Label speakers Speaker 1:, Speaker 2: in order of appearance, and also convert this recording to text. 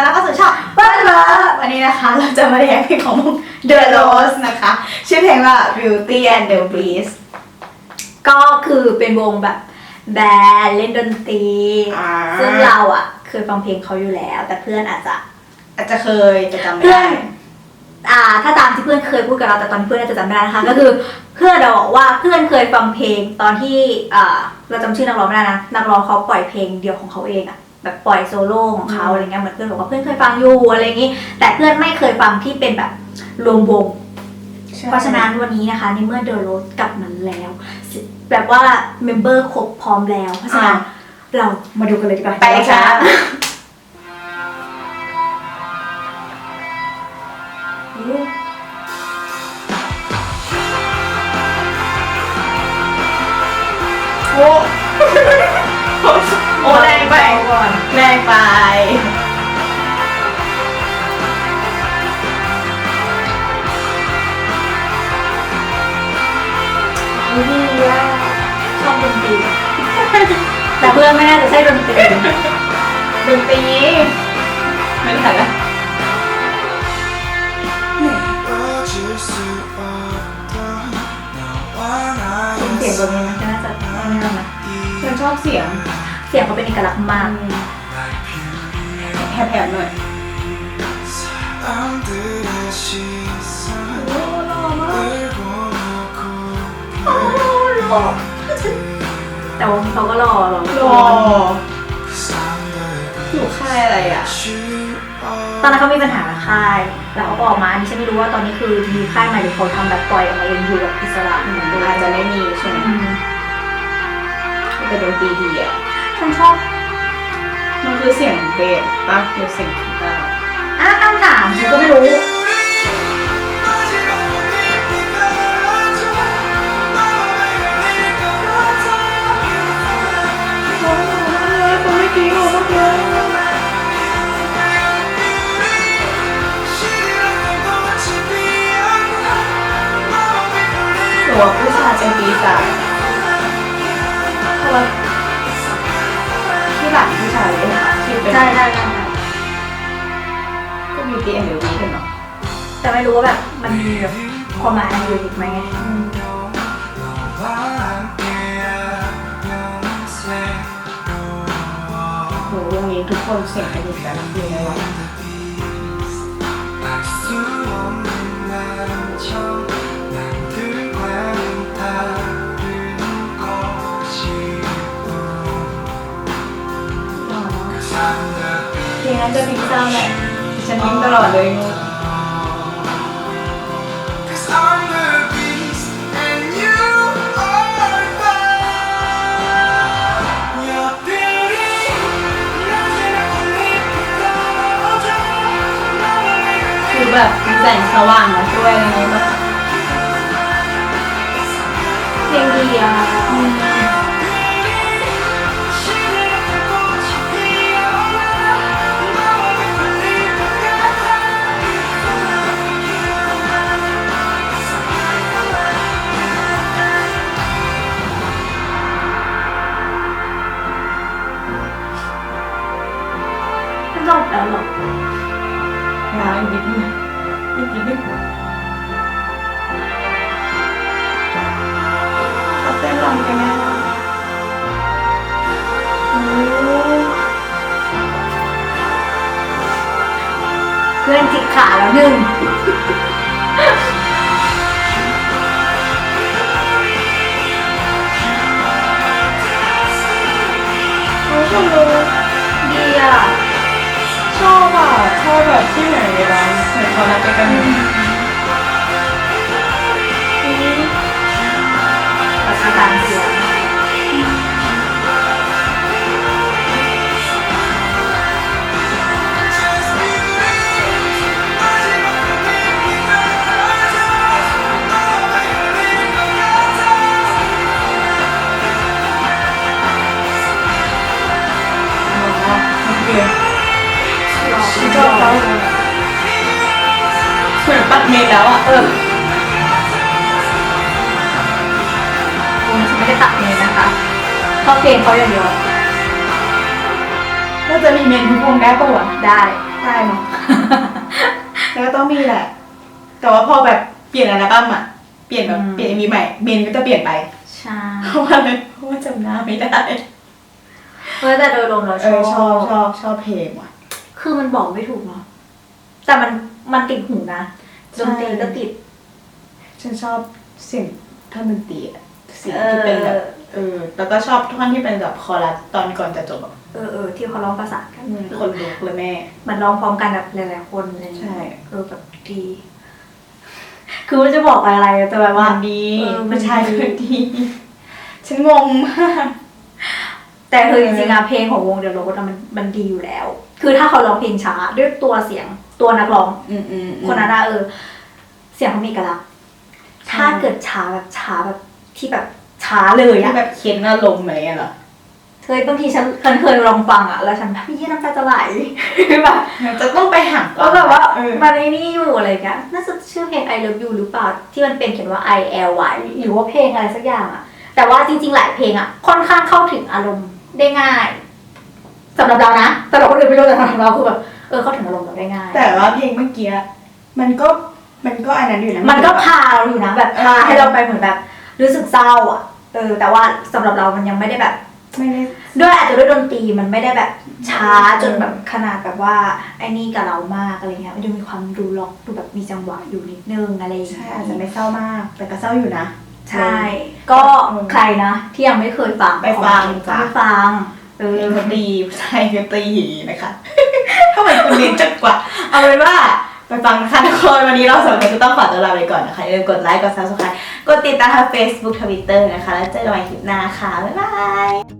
Speaker 1: ต้อนรับเข้าสู่ช่องเปิ้ลเลิฟวันนี้นะคะ เราจะมาเรียนเพลงของวง The Rose นะคะ ชื่อเพลงว่า Beauty and the Beast
Speaker 2: ก็คือเป็นวงแบบแบนด์เล่นดนตรี
Speaker 1: อ่า
Speaker 2: ซึ่งเราอะ เคยฟังเพลงเขาอยู่แล้ว แต่เพื่อนอาจจะ
Speaker 1: อาจจะเคยแต่จำไม่
Speaker 2: เพื่อน
Speaker 1: ได้
Speaker 2: อ่า ถ้าตามที่เพื่อนเคยพูดกับเราแต่ตอนนนเพื่อนอาจจะจำไม่ได้นะคะ ก็คือเพื่อนเราบอกว่าเพื่อนเคยฟังเพลงตอนที่อ่าเราจำชื่อนักร้องไม่ได้นะนักร้องเขาปล่อยเพลงเดียวของเขาเองอะ แบบปล่อยโซโล่ของเขาอะไรเงี้ยเหมือนเพื่อนบอกว่าเพื่อนเคยฟังอยู่อะไรอย่างงี้ แต่เพื่อนไม่เคยฟังที่เป็นแบบรวมวงเพราะฉะนั้นวันนี้นะคะในเมื่อเดอะโรสกลับมาแล้ว แบบว่าเมมเบอร์ครบพร้อมแล้ว เพราะฉะนั้นเรามาดูกันเลยดีกว่า
Speaker 1: ไปเลยค่ะโอ้โอ้แรงไป แรงไป
Speaker 2: ดีอะชอบดนตรีแต่เพื่อนไม่น่าจะใช่ดนตรี
Speaker 1: ดนตรีไม่ได้ละ
Speaker 2: เสียงแบบนี้มันก็น่าจะน่านะ
Speaker 1: ฉันชอบเสียง
Speaker 2: เสียงเขาเป็นเอกลักษณ์มาก
Speaker 1: แหบๆหน่อย
Speaker 2: แต่ว่าเขาก็รอรอ
Speaker 1: รออยู่ค่ายอะไรอะ
Speaker 2: ตอนนั้นเขามีปัญหากับค่าย แล้วเขาก็ออกมาอันนี้ฉันไม่รู้ว่าตอนนี้คือมีค่ายใหม่หรือเขาทำแบบปล่อยออกมาเองอยู่แบบอิสระเหมือนเดิม
Speaker 1: อาจจะไม่มีใช่ไหม
Speaker 2: อืม
Speaker 1: แต่ดนตรีดีอะ
Speaker 2: ฉันชอบ
Speaker 1: มันคือเสียงเบสปะหรือเสียงกีตาร์
Speaker 2: อะคำถามฉันก็ไม่รู้
Speaker 1: คนไม่กิ้งหรอกเมื่อกี้หนูว่าผู้ชายเป็นปีศาจเพรา นะคะที่เป็น
Speaker 2: ได้ได้ได้
Speaker 1: ก็มีตีเอ็นเดอร์วีกันเนาะ
Speaker 2: แต่ไม่รู้ว่าแบบมันมีแบบความหมายอะไรอยู่อีกไหมไง
Speaker 1: โหวงนี้ทุกคนเสียงเป็นแต่ละเพลงเลยว่ะ
Speaker 2: เราแหละ
Speaker 1: ฉันยิ้มตลอดเลยงูคือแบบแสงสว่างมาช่วยอะไรเงี้ยแบบ
Speaker 2: เพลงดีอะ มันจบแล้วเหรอ
Speaker 1: งานนิดนึงนิดนิดนึงเขาเต้นรำกันนะโอ้
Speaker 2: เพื่อนจิกขาแล้วหนึ่ง
Speaker 1: เขาชอบเแบบที่เหมือนเวลาเหมือนเขารักกัน เหมือนปัดเมนแล้วอะเออ
Speaker 2: วงฉันไม่ได้ตัดเมนนะคะเข้าเพลงเขาอย่างเดียว
Speaker 1: ก็จะมีเมนทุกวงได้ปะวะ
Speaker 2: ได้
Speaker 1: เได้เนาะ แล้วก็ต้องมีแหละ แต่ว่าพอแบบเปลี่ยนอัลบั้มอะเปลี่ยนแบบเปลี่ยนมีใหม่เบนก็จะเปลี่ยนไป
Speaker 2: ใช่
Speaker 1: เพราะว่าอะไรเพราะว่าจำหน้าไม่ได้
Speaker 2: เออแต่โดยรวมเรา
Speaker 1: เอ
Speaker 2: ชอ
Speaker 1: อบชอบชอบชอบเพลงว่ะ
Speaker 2: คือมันบอกไม่ถูกเนาะแต่มันมันติดหูนะ
Speaker 1: ใช่
Speaker 2: ดนตรีก็ติด
Speaker 1: ฉันชอบเสียงท่อนดนตรีอะเสียงที่เป็นแบบเออแล้วก็ชอบท่อนที่เป็นแบบคอรัสตอนก่อนจะจบอะ
Speaker 2: เออเออที่เขาร้องประสานกัน
Speaker 1: คนลุกเลยแม่
Speaker 2: มันร้องพร้อมกันแบบหลายๆคนอะไรอย่างเงี้ย
Speaker 1: ใช่
Speaker 2: เออแบบดี คือว่าจะบอกอะไรแต่แบบว่า
Speaker 1: มันดี
Speaker 2: เออมัน
Speaker 1: ผู้ชาย
Speaker 2: ดี
Speaker 1: คนดี ฉันงงมาก
Speaker 2: แต่คือจริงๆอะเพลงของวงเดอะโรสมันมันดีอยู่แล้ว คือถ้าเขาร้องเพลงช้าด้วยตัวเสียงตัวนักร้อง
Speaker 1: อืมอืม
Speaker 2: คนนั้นอะเออ เสียงเขามีเอกลักษณ์
Speaker 1: ใช่
Speaker 2: ถ้าเกิดช้าแบบช้าแบบที่แบบช้าเลย
Speaker 1: ที่
Speaker 2: อะ
Speaker 1: แบบเค้นอารมณ์อะไรอย่างเงี้ยเหรอ
Speaker 2: เคยบางทีฉันฉันเคยลองฟังอะแล้วฉันแบบพี่น้ำตาจะไหล แบบ
Speaker 1: จะต้องไปหัก
Speaker 2: แล้วแบบว่า
Speaker 1: เออ
Speaker 2: มันไอ้นี่อยู่อะไรเงี้ยน่าจะชื่อเพลง I Love You หรือเปล่าที่มันเป็นเขียนว่า I L Y หรือว่าเพลงอะไรสักอย่างอะแต่ว่าจริง ๆ หลายเพลงอะค่อนข้างเข้าถึงอารมณ์ ได้ง่ายสำหรับเรานะสำหรับคนอื่นไม่รู้แต่สำหรับเราคือแบบเออเข้าถึงอารมณ์เราได้ง่าย
Speaker 1: แต่ว่าเพลงเมื่อกี้มันก็มันก็อันนั้นอยู่นะ
Speaker 2: มันก็พาเราอยู่นะแบบพาให้เราไปเหมือนแบบรู้สึกเศร้าอะเออแต่ว่าสำหรับเรามันยังไม่ได้แบบ
Speaker 1: ไม่ได้
Speaker 2: ด้วยอาจจะด้วยดนตรีมันไม่ได้แบบช้าจนแบบขนาดแบบว่าไอ้นี่กับเรามากอะไรเงี้ยมันจะมีความดูล็อกดูแบบมีจังหวะอยู่นิดนึงอะไรอย่าง
Speaker 1: ใช่
Speaker 2: เงี้ย
Speaker 1: อาจจะไม่เศร้ามากแต่ก็เศร้าอยู่นะ
Speaker 2: ใช่ ก็ใครนะ ที่ยังไม่เคยฟัง
Speaker 1: ไปฟัง
Speaker 2: ก็
Speaker 1: จ้ะ
Speaker 2: ไปฟังเอ
Speaker 1: เพล
Speaker 2: อง
Speaker 1: ดนตรีผู้ชายดนตรีนะคะทำไมคุณเรียนจัดกว่า เอาเป็นว่าไปฟังนะคะทุกคนวันนี้เราสองคนจะต้องขอตัวลาไปก่อนนะคะอย่าลืมกดไลค์กด subscribe กดติดตามทาง Facebook Twitter นะคะ แล้วเจอกันใหม่คลิปหน้าค่ะ บ๊ายบาย